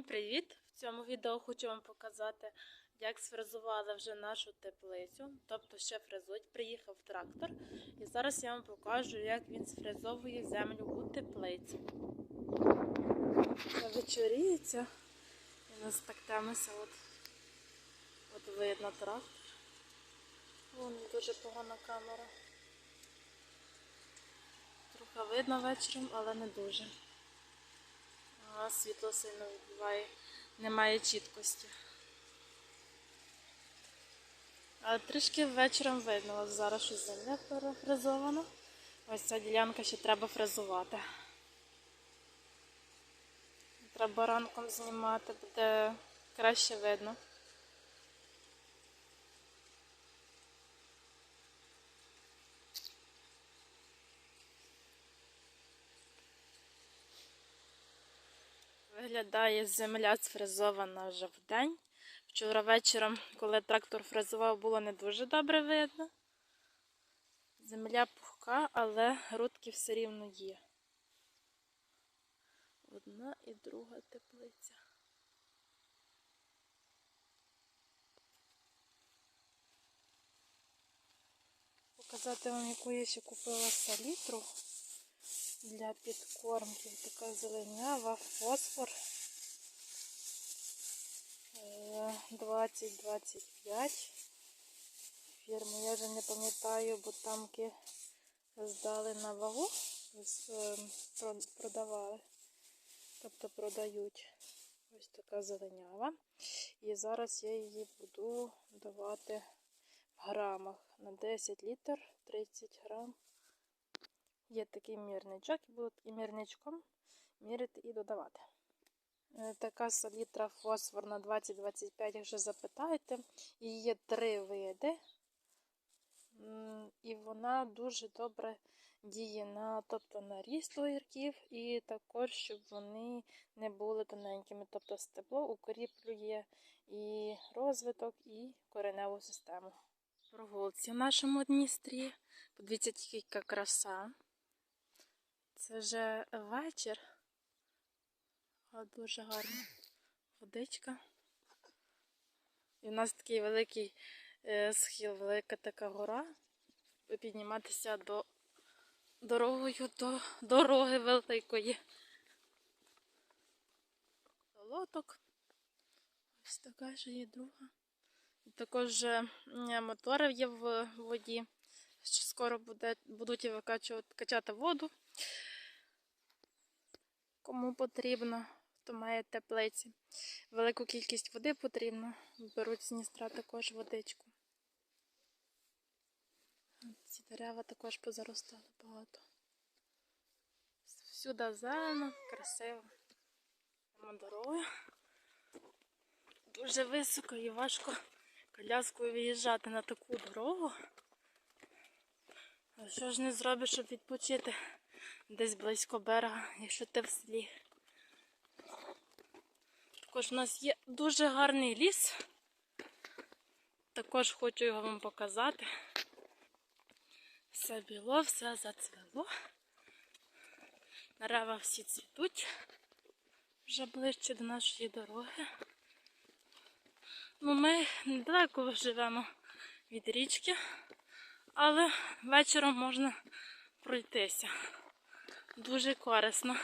Всім привіт! В цьому відео хочу вам показати, як сфрезували вже нашу теплицю. Тобто ще фрезують, приїхав трактор. І зараз я вам покажу, як він сфрезовує землю у теплиці. Вечоріється. І нас так темиться, от, от видно трактор. Вон дуже погана камера. Трохи видно вечором, але не дуже. А світло сильно відбиває, немає чіткості. Але трішки вечором видно, ось зараз щось земля перефрезована. Ось ця ділянка ще треба фрезувати. Треба ранком знімати, буде краще видно. Виглядає земля сфрезована вже в день. Вчора вечором, коли трактор фрезував, було не дуже добре видно. Земля пухка, але грудки все рівно є. Одна і друга теплиця. Показати вам, яку я ще купила салітру для підкормки. Така зеленява, фосфор. 20-25 фірми. Я вже не пам'ятаю, бо тамки здали на вагу, продавали. Тобто продають ось така зеленява. І зараз я її буду давати в грамах на 10 літр 30 грам. Є такий мірничок, і буду таким мірничком міряти і додавати. Е, така салітра фосфор на 20-25, якщо запитаєте, її є три види, і вона дуже добре діє на тобто на ріст огірків, і також, щоб вони не були тоненькими. Тобто стебло укріплює і розвиток, і кореневу систему. Прогулці в нашому Дністрі. Подивіться, тільки яка краса. Це вже вечір. А дуже гарна водичка. І у нас такий великий е, схил, велика така гора. Підніматися до дорогою до дороги великої. Лоток. Ось така ж є друга. І також мотори є в воді. Що скоро буде, будуть викачувати воду. Кому потрібно, хто має теплиці. Велику кількість води потрібно. Беруть з Дністра також водичку. Ці дерева також позаростали багато. Всюди зелено, красиво. Йдемо дорогою. Дуже високо і важко коляскою виїжджати на таку дорогу. А що ж не зробиш, щоб відпочити десь близько берега, якщо ти в селі. Також у нас є дуже гарний ліс. Також хочу його вам показати. Все біло, все зацвело. Дерева всі цвітуть вже ближче до нашої дороги. Ну, Ми недалеко живемо від річки, але вечором можна пройтися. Дуже корисно.